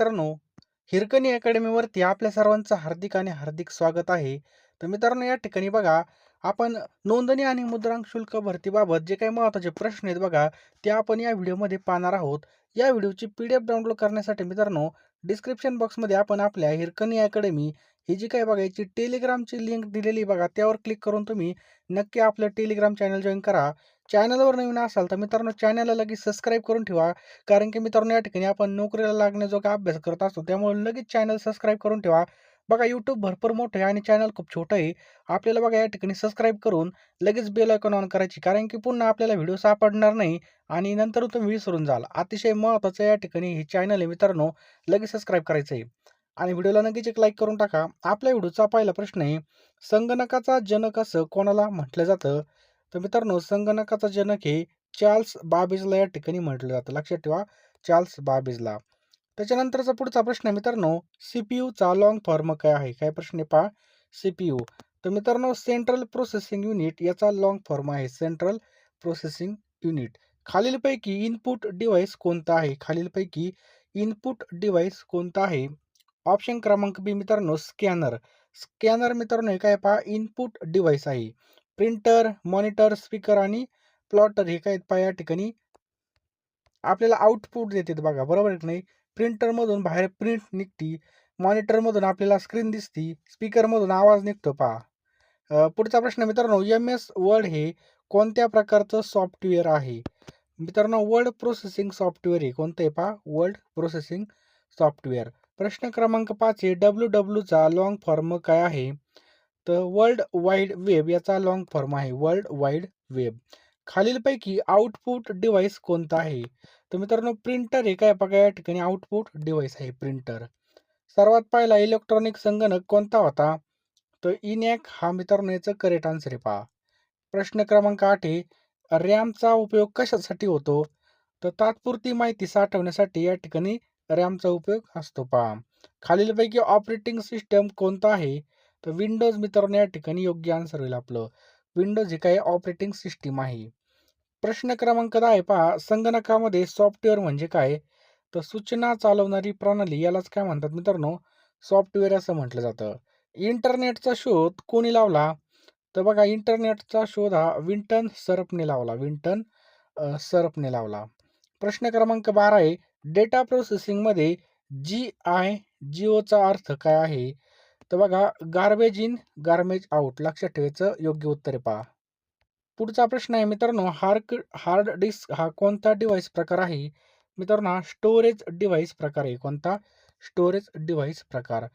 मित्रांनो हिरकणी अकॅडमीवरती आपल्या सर्वांचं हार्दिक आणि हार्दिक स्वागत आहे. तर मित्रांनो या ठिकाणी बघा आपण नोंदणी आणि मुद्रांक शुल्क भरतीबाबत जे काही महत्त्वाचे प्रश्न आहेत बघा ते आपण या व्हिडिओमध्ये पाहणार आहोत. या व्हिडिओची पी डी एफ डाउनलोड करण्यासाठी मित्रांनो डिस्क्रिप्शन बॉक्समध्ये आपण आपल्या हिरकणी अकॅडमी ही जी काही बघायची टेलिग्रामची लिंक दिलेली बघा त्यावर क्लिक करून तुम्ही नक्की आपलं टेलिग्राम चॅनल जॉईन करा. चॅनलवर नवीन असाल तर मित्रांनो चॅनलला लगेच सबस्क्राईब करून ठेवा. कारण की मित्रांनो या ठिकाणी आपण नोकरीला लागण्याजोगा अभ्यास करत असतो. त्यामुळे लगेच चॅनल सबस्क्राईब करून ठेवा. बघा यूट्यूब भरपूर मोठं आहे आणि चॅनल खूप छोटं आहे. आपल्याला बघा या ठिकाणी सबस्क्राईब करून लगेच बेल आयकॉन ऑन करायची. कारण की पुन्हा आपल्याला व्हिडिओ सापडणार नाही आणि नंतर तुम्ही विसरून जाल. अतिशय महत्त्वाचं या ठिकाणी हे चॅनल आहे मित्रांनो लगेच सबस्क्राईब करायचं आहे. आणि व्हिडिओला नक्कीच एक लाईक करून टाका. आपल्या व्हिडिओचा पहिला प्रश्न आहे संगणकाचा जनक असं कोणाला म्हटलं जातं? तर मित्रांनो संगणकाचा जनक हे चार्ल्स बाबेजला या ठिकाणी म्हटलं जातं. लक्षात ठेवा चार्ल्स बाबेजला. त्याच्यानंतरचा पुढचा प्रश्न आहे मित्रांनो सी पी यूचा लॉंग फॉर्म काय आहे? काय प्रश्न आहे पहा. C P U. तर मित्रांनो सेंट्रल प्रोसेसिंग युनिट याचा लॉंग फॉर्म आहे. सेंट्रल प्रोसेसिंग युनिट खालीलपैकी इनपुट डिव्हाइस कोणता आहे? खालीलपैकी इनपुट डिव्हाइस कोणता आहे? ऑप्शन क्रमांक बी मित्रांनो स्कॅनर स्कॅनर मित्रांनो हे काय पहा? इनपुट डिव्हाइस आहे. प्रिंटर मॉनिटर स्पीकर आणि प्लॉटर हे काय पहा या ठिकाणी. आपल्याला आउटपुट देतात बघा बरोबर आहे की नाही? प्रिंटरमधून बाहेर प्रिंट निघती मॉनिटरमधून आपल्याला स्क्रीन दिसती स्पीकरमधून आवाज निघतो पहा. पुढचा प्रश्न मित्रांनो एम एस वर्ड हे कोणत्या प्रकारचं सॉफ्टवेअर आहे? मित्रांनो वर्ड प्रोसेसिंग सॉफ्टवेअर हे कोणतं आहे पहा? Word processing software. प्रश्न क्रमांक पाच आहे डब्ल्यू डब्ल्यूचा लॉंग फॉर्म काय आहे? तर वर्ल्ड वाईड वेब याचा लॉंग फॉर्म आहे. वर्ल्ड वाईड वेब खालीलपैकी आउटपुट डिव्हाइस कोणता आहे? तर मित्रांनो प्रिंटर हे काय बघा या ठिकाणी आउटपुट डिव्हाइस आहे प्रिंटर सर्वात पहिला इलेक्ट्रॉनिक संगणक कोणता होता? तर इनॅक हा मित्रांनो याचं करेक्ट आन्सर आहे पहा. प्रश्न क्रमांक आठ आहे रॅमचा उपयोग कशासाठी होतो? तर तात्पुरती माहिती साठवण्यासाठी या ठिकाणी रॅमचा उपयोग असतो पहा. खालीलपैकी ऑपरेटिंग सिस्टम कोणता आहे? तर विंडोज मित्रांनो या ठिकाणी योग्य आन्सर होईल आपलं. विंडोज ही काय ऑपरेटिंग सिस्टीम आहे. प्रश्न क्रमांक दहा आहे पहा. संगणकामध्ये सॉफ्टवेअर म्हणजे काय? तर सूचना चालवणारी प्रणाली यालाच काय म्हणतात मित्रांनो? सॉफ्टवेअर असं म्हटलं जातं. इंटरनेटचा शोध कोणी लावला? तर बघा इंटरनेटचा शोध हा विंटन सरपने लावला. विंटन सरपने लावला. प्रश्न क्रमांक बारा आहे. डेटा प्रोसेसिंगमध्ये जी आय जिओचा अर्थ काय आहे? तर बघा गार्बेज इन गार्बेज आउट लक्षात ठेवायचं योग्य उत्तर पहा. पुढचा प्रश्न आहे मित्रांनो हार्क हार्ड डिस्क हा कोणता डिव्हाइस प्रकार आहे? मित्रांनो हा स्टोरेज डिव्हाइस प्रकार आहे. कोणता? स्टोरेज डिव्हाइस प्रकार.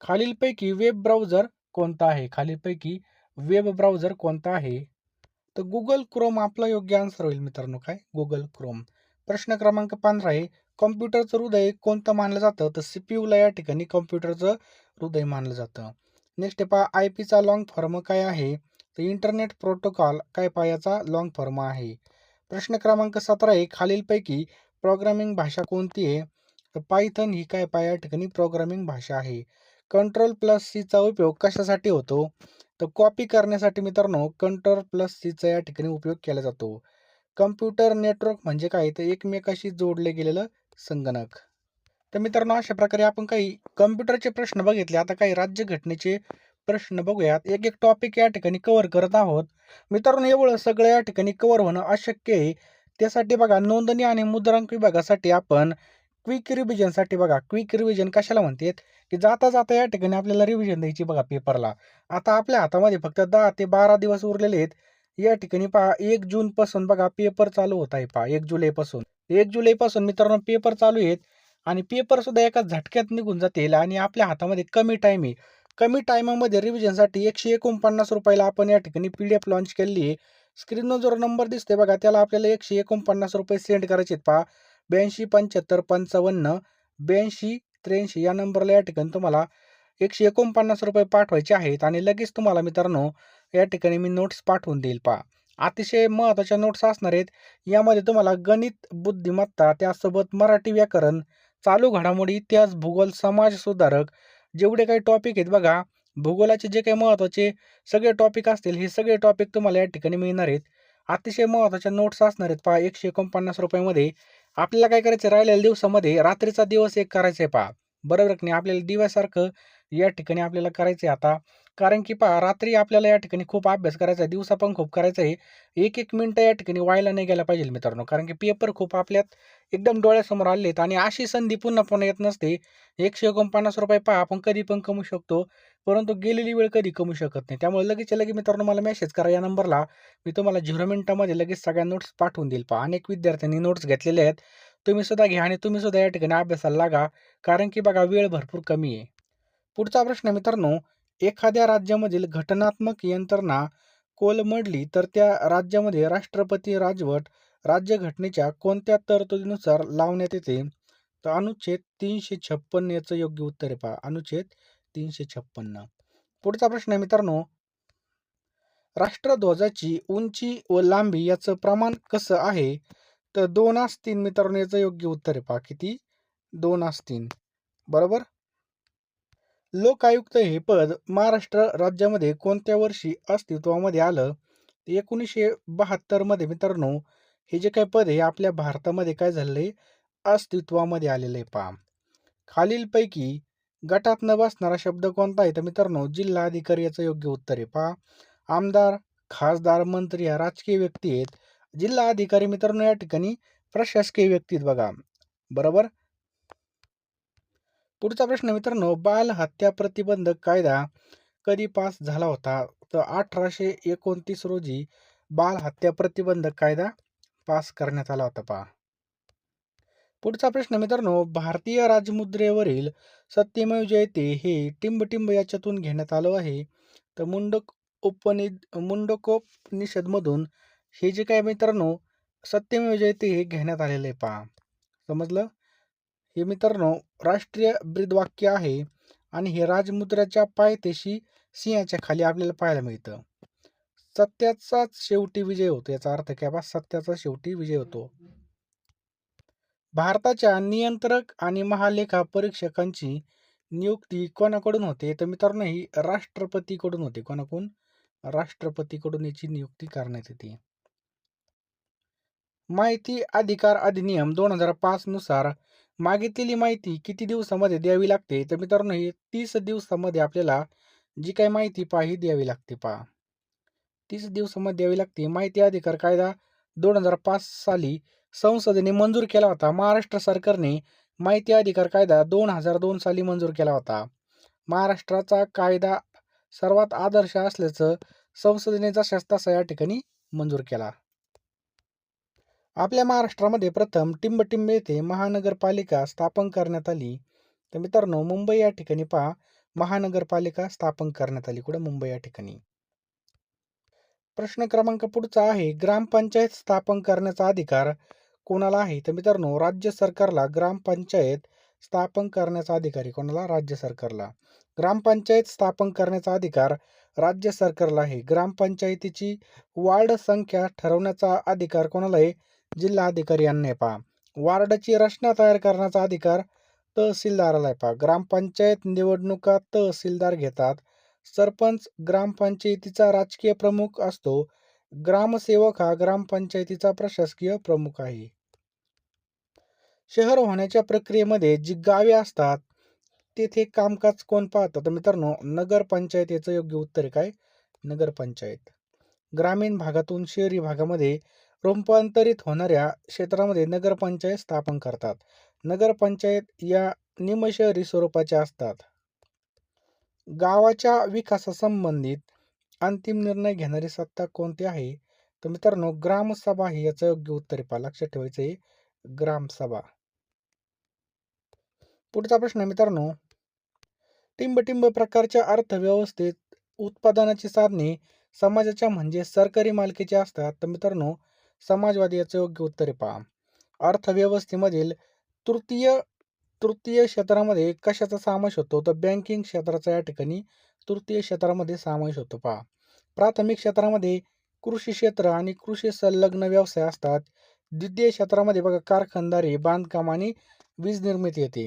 खालीलपैकी वेब ब्राउझर कोणता आहे? खालीलपैकी वेब ब्राउझर कोणता आहे? तर गुगल क्रोम आपला योग्य आन्सर होईल मित्रांनो काय? गुगल क्रोम प्रश्न क्रमांक पंधरा आहे. कॉम्प्युटरचं हृदय कोणतं मानलं जातं? तर सी पी यूला या ठिकाणी कॉम्प्युटरचं हृदय मानलं जातं. नेक्स्ट पहा आय पीचा लॉंग फॉर्म काय आहे? तर इंटरनेट प्रोटोकॉल काय पायाचा लॉंग फॉर्म आहे. प्रश्न क्रमांक सतरा आहे खालीलपैकी प्रोग्रामिंग भाषा कोणती आहे? तर पायथन ही काय पाय या ठिकाणी प्रोग्रामिंग भाषा आहे. कंट्रोल प्लस सीचा उपयोग कशासाठी होतो? तर कॉपी करण्यासाठी मित्रांनो कंट्रोल प्लस सीचा या ठिकाणी उपयोग केला जातो. कम्प्युटर नेटवर्क म्हणजे काय? तर एकमेकाशी जोडले गेलेलं संगणक. तर मित्रांनो अशा प्रकारे आपण काही कम्प्युटरचे प्रश्न बघितले. आता काही राज्यघटनेचे प्रश्न बघूयात. एक एक टॉपिक या ठिकाणी कव्हर करत आहोत. मित्रांनो एवढं सगळं या ठिकाणी कव्हर होणं अशक्य आहे. त्यासाठी बघा नोंदणी आणि मुद्रांक विभागासाठी आपण क्विक रिव्हिजनसाठी बघा. क्विक रिव्हिजन कशाला म्हणतात? की जाता जाता या ठिकाणी आपल्याला रिव्हिजन द्यायची बघा पेपरला आता आपल्या हातामध्ये फक्त दहा ते बारा दिवस उरलेले आहेत. या ठिकाणी पहा एक जूनपासून बघा पेपर चालू होत आहे पहा एक जुलैपासून एक जुलैपासून मित्रांनो पेपर चालू आहेत आणि पेपरसुद्धा एका झटक्यात निघून जातील आणि आपल्या हातामध्ये कमी टाईम आहे. कमी टायमामध्ये रिव्हिजनसाठी एकशे एकोणपन्नास रुपयाला आपण या ठिकाणी पी डी एफ लॉन्च केलेली आहे. स्क्रीनवर जो नंबर दिसते बघा त्याला आपल्याला एकशे एकोणपन्नास रुपये सेंड करायचे आहेत पहा. ब्याऐंशी पंच्याहत्तर पंचावन्न ब्याऐंशी त्र्याऐंशी या नंबरला या ठिकाणी तुम्हाला एकशे एकोणपन्नास रुपये पाठवायचे आहेत. आणि लगेच तुम्हाला मित्रांनो या ठिकाणी मी नोट्स पाठवून देईल पहा. अतिशय महत्त्वाच्या नोट्स असणार आहेत. यामध्ये तुम्हाला गणित बुद्धिमत्ता त्यासोबत मराठी व्याकरण चालू घडामोडी इतिहास भूगोल समाज सुधारक जेवढे काही टॉपिक आहेत बघा भूगोलाचे जे काही महत्त्वाचे सगळे टॉपिक असतील हे सगळे टॉपिक तुम्हाला या ठिकाणी मिळणार आहेत. अतिशय महत्त्वाच्या नोट्स असणार आहेत पहा एकशे एकोणपन्नास रुपयामध्ये. आपल्याला काय करायचं राहिलेल्या दिवसामध्ये रात्रीचा दिवस एक करायचा आहे पहा. बरोबर की नाही? आपल्याला दिव्यासारखं या ठिकाणी आपल्याला करायचं आहे आता. कारण की पहा रात्री आपल्याला या ठिकाणी खूप अभ्यास करायचा आहे दिवसा पण खूप करायचं आहे. एक एक मिनटं या ठिकाणी व्हायला नाही गेला पाहिजे मित्रांनो कारण की पेपर खूप आपल्यात एकदम डोळ्यासमोर आले आहेत आणि अशी संधी पुन्हा पुन्हा येत नसते. एकशे एकोणपन्नास रुपये पहा आपण कधी पण कमवू शकतो परंतु गेलेली वेळ कधी कमू शकत नाही. त्यामुळे लगेच लगेच मित्रांनो मला मेसेज करा या नंबरला. मी तुम्हाला झिरो मिनिटामध्ये लगेच सगळ्या नोट्स पाठवून देईल. पहा अनेक विद्यार्थ्यांनी नोट्स घेतलेले आहेत. तुम्ही सुद्धा घ्या आणि तुम्ही सुद्धा या ठिकाणी अभ्यासाला लागा कारण की बघा वेळ भरपूर कमी आहे. पुढचा प्रश्न मित्रांनो एखाद्या राज्यामधील घटनात्मक यंत्रणा कोलमडली तर त्या राज्यामध्ये राष्ट्रपती राजवट राज्यघटनेच्या कोणत्या तरतुदीनुसार लावण्यात येते? तर अनुच्छेद तीनशे छप्पन्न याचं योग्य उत्तर आहे पहा. अनुच्छेद तीनशे छप्पन्न पुढचा प्रश्न आहे मित्रांनो राष्ट्रध्वजाची उंची व लांबी याचं प्रमाण कसं आहे? तर दोन आस तीन मित्रांनो याचं योग्य उत्तर आहे पहा. किती? दोन आस तीन. बरोबर? लोकायुक्त हे पद महाराष्ट्र राज्यामध्ये कोणत्या वर्षी अस्तित्वामध्ये आलं? एकोणीसशे बहात्तरमध्ये मित्रांनो हे जे काही पद आहे आपल्या भारतामध्ये काय झालेलं आहे? अस्तित्वामध्ये आलेलं आहे पहा. खालीलपैकी गटात न बसणारा शब्द कोणता आहे? तर मित्रांनो जिल्हा अधिकारी याचं योग्य उत्तर आहे पहा. आमदार खासदार मंत्री या राजकीय व्यक्ती आहेत. जिल्हा अधिकारी मित्रांनो या ठिकाणी प्रशासकीय व्यक्ती आहेत बघा. बरोबर? पुढचा प्रश्न मित्रांनो बाल हत्या प्रतिबंधक कायदा कधी पास झाला होता? तर अठराशे एकोणतीस रोजी बाल हत्या प्रतिबंधक कायदा पास करण्यात आला होता पहा. पुढचा प्रश्न मित्रांनो भारतीय राजमुद्रेवरील सत्यमेव जयते हे टिंबटिंब याच्यातून घेण्यात आलं आहे. तर मुंडक उपनि मुंडकोपनिषदमधून हे जे काय मित्रांनो सत्यमेव जयते हे घेण्यात आलेलं आहे पहा. समजलं? हे मित्रांनो राष्ट्रीय ब्रीदवाक्य आहे आणि हे राजमुद्राच्या पायथ्याशी सिंहाच्या खाली आपल्याला पाहायला मिळतं. सत्याचाच शेवटी विजय होतो याचा अर्थ काय बा? सत्याचा शेवटी विजय होतो. भारताच्या नियंत्रक आणि महालेखा परीक्षकांची नियुक्ती कोणाकडून होते? तर मित्रांनो ही राष्ट्रपतीकडून होते. कोणाकडून? राष्ट्रपतीकडून याची नियुक्ती करण्यात येते. माहिती अधिकार अधिनियम दोन हजार पाच नुसार मागितलेली माहिती किती दिवसामध्ये द्यावी लागते? तर मित्रांनो ही तीस दिवसामध्ये आपल्याला जी काही माहिती पहा ही द्यावी लागते पहा. तीस दिवसामध्ये द्यावी लागते. माहिती अधिकार कायदा दोन हजार पाच साली संसदेने मंजूर केला होता. महाराष्ट्र सरकारने माहिती अधिकार कायदा दोन हजार दोन साली मंजूर केला होता. महाराष्ट्राचा कायदा सर्वात आदर्श असल्याचं संसदेने जशाच तसा या ठिकाणी मंजूर केला. आपल्या महाराष्ट्रामध्ये प्रथम टिंबटिंब येथे महानगरपालिका स्थापन करण्यात आली. तर मित्रांनो मुंबई या ठिकाणी पहा. महानगरपालिका स्थापन करण्यात आली. कुठं? मुंबई या ठिकाणी. प्रश्न क्रमांक पुढचा आहे. ग्रामपंचायत स्थापन करण्याचा अधिकार कोणाला आहे? तर मित्रांनो राज्य सरकारला ग्रामपंचायत स्थापन करण्याचा अधिकार आहे. कोणाला? राज्य सरकारला. ग्रामपंचायत स्थापन करण्याचा अधिकार राज्य सरकारला आहे. ग्रामपंचायतीची वार्ड संख्या ठरवण्याचा अधिकार कोणाला आहे? जिल्हाधिकारी यांना पहा. वार्डाची रचना तयार करण्याचा अधिकार तहसीलदाराला आहे पहा. ग्रामपंचायत निवडणुका तहसीलदार घेतात. सरपंच ग्रामपंचायतीचा राजकीय प्रमुख असतो. ग्रामसेवक हा ग्रामपंचायतीचा प्रशासकीय प्रमुख आहे. शहर होण्याच्या प्रक्रियेमध्ये जी गावे असतात तेथे कामकाज कोण पाहतं? तर मित्रांनो नगरपंचायतीचं योग्य उत्तर काय? नगरपंचायत. ग्रामीण भागातून शहरी भागामध्ये रूपांतरित होणाऱ्या क्षेत्रामध्ये नगरपंचायत स्थापन करतात. नगरपंचायत या निमशहरी स्वरूपाच्या असतात. गावाच्या विकासासंबंधित अंतिम निर्णय घेणारी सत्ता कोणती आहे? तर मित्रांनो ग्रामसभा ही याचं योग्य उत्तर पहा लक्षात ठेवायचं आहे. ग्रामसभा. पुढचा प्रश्न मित्रांनो. टिंबटिंब प्रकारच्या अर्थव्यवस्थेत उत्पादनाची साधने समाजाच्या म्हणजे सरकारी मालकीची असतात. तर मित्रांनो समाजवादी याचं योग्य उत्तर आहे पहा. अर्थव्यवस्थेमधील तृतीय तृतीय क्षेत्रामध्ये कशाचा समावेश होतो? तर बँकिंग क्षेत्राचा या ठिकाणी तृतीय क्षेत्रामध्ये समावेश होतो पहा. प्राथमिक क्षेत्रामध्ये कृषी क्षेत्र आणि कृषी संलग्न व्यवसाय असतात. द्वितीय क्षेत्रामध्ये बघा कारखानदारी बांधकाम आणि वीज निर्मिती येते.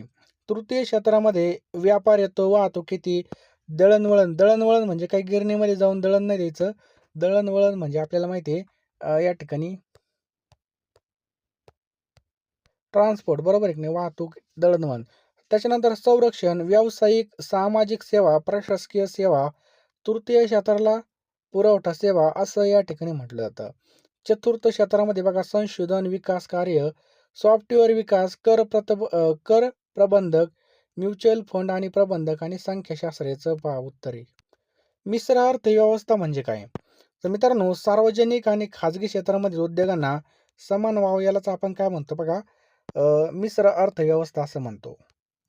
तृतीय क्षेत्रामध्ये व्यापार येतो वाहतूक येते. दळणवळण दळणवळण म्हणजे काही गिरणीमध्ये जाऊन दळण नाही द्यायचं. दळणवळण म्हणजे आपल्याला माहिती आहे या ठिकाणी ट्रान्सपोर्ट बरोबर एक नाही? वाहतूक दळणवळण. त्याच्यानंतर संरक्षण व्यावसायिक सामाजिक सेवा प्रशासकीय सेवा तृतीय क्षेत्राला पुरवठा सेवा असं या ठिकाणी म्हटलं जातं. चतुर्थ क्षेत्रामध्ये बघा संशोधन विकास कार्य सॉफ्टवेअर विकास कर प्रतब कर प्रबंधक म्युच्युअल फंड आणि प्रबंधक आणि संख्याशास्त्राचं पहा उत्तरे मिश्र अर्थव्यवस्था म्हणजे काय? तर मित्रांनो सार्वजनिक आणि खाजगी क्षेत्रामधील उद्योगांना समान वाव यालाच आपण काय म्हणतो? बघा मिश्र अर्थव्यवस्था असं म्हणतो.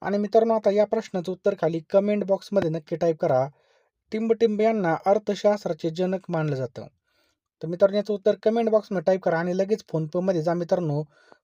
आणि मित्रांनो आता या प्रश्नाचं उत्तर खाली कमेंट बॉक्समध्ये नक्की टाईप करा. टिंबटिंब यांना अर्थशास्त्राचे जनक मानलं जातं. तर मित्रांनो याचं उत्तर कमेंट बॉक्समध्ये टाईप करा आणि लगेच फोनपेमध्ये जा मित्रांनो.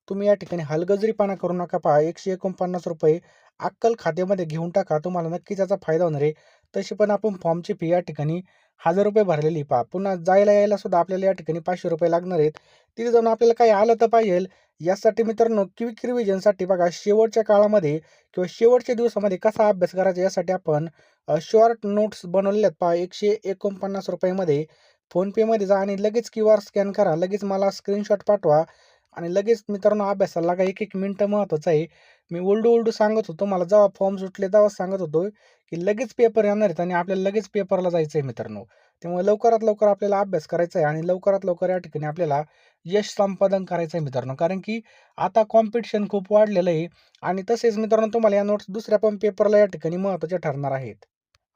तुम्ही या ठिकाणी हलगजरीपणा करू नका पहा. एकशे एकोणपन्नास रुपये अक्कल खात्यामध्ये घेऊन टाका. तुम्हाला नक्कीच याचा फायदा होणार आहे. तशी पण आपण फॉर्मची फी या ठिकाणी हजार रुपये भरलेली पहा. पुन्हा जायला यायला सुद्धा आपल्याला या ठिकाणी पाचशे रुपये लागणार आहेत. तिथे जाऊन आपल्याला काही आलं तर पाहिजे यासाठी मित्रांनो क्विक रिव्हिजनसाठी बघा शेवटच्या काळामध्ये किंवा शेवटच्या दिवसामध्ये कसा अभ्यास करायचा यासाठी आपण शॉर्ट नोट्स बनवलेले आहेत पहा. एकशे एकोणपन्नास रुपयामध्ये फोनपेमध्ये जा आणि लगेच क्यू आर स्कॅन करा. लगेच मला स्क्रीनशॉट पाठवा. आणि लगेच मित्रांनो अभ्यासाला लागा. एक एक मिनटं महत्त्वाचं आहे. मी ओल्ड ओल्ड सांगत होतो. मला जेव्हा फॉर्म सुटले तेव्हा सांगत होतो की लगेच पेपर येणार आहेत आणि आपल्याला लगेच पेपरला जायचं आहे मित्रांनो. त्यामुळे लवकरात लवकर आपल्याला अभ्यास करायचा आहे आणि लवकरात लवकर या ठिकाणी आपल्याला यश संपादन करायचं आहे मित्रांनो. कारण की आता कॉम्पिटिशन खूप वाढलेलं आहे आणि तसेच मित्रांनो तुम्हाला या नोट्स दुसऱ्या पण पेपरला या ठिकाणी महत्त्वाचे ठरणार आहेत.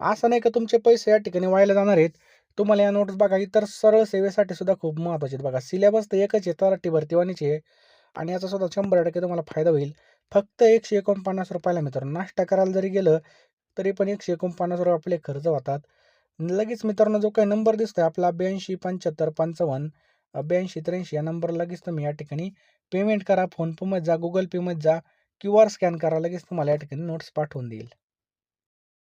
असं नाही का तुमचे पैसे या ठिकाणी व्हायला जाणार आहेत. तुम्हाला या नोट्स बघा इतर सरळ सेवेसाठी सुद्धा खूप महत्त्वाचे आहेत बघा. सिलेबस तर एकच आहे तराटी भरतीवानीची आहे. आणि याचा सुद्धा शंभर टक्के तुम्हाला फायदा होईल. फक्त एकशे एकोणपन्नास रुपयाला मित्रांनो नाश्ता करायला जरी गेलं तरी पण एकशे एकोणपन्नास रुपये आपले खर्च होतात. लगेच मित्रांनो जो काही नंबर दिसतोय आपला ब्याऐंशी पंच्याहत्तर पंचावन्न ब्याऐंशी त्र्याऐंशी या नंबर लगेच तुम्ही या ठिकाणी पेमेंट करा. फोनपेमध्ये जा गुगल पेमध्ये जा क्यू आर स्कॅन करा लगेच तुम्हाला या ठिकाणी नोट्स पाठवून देईल.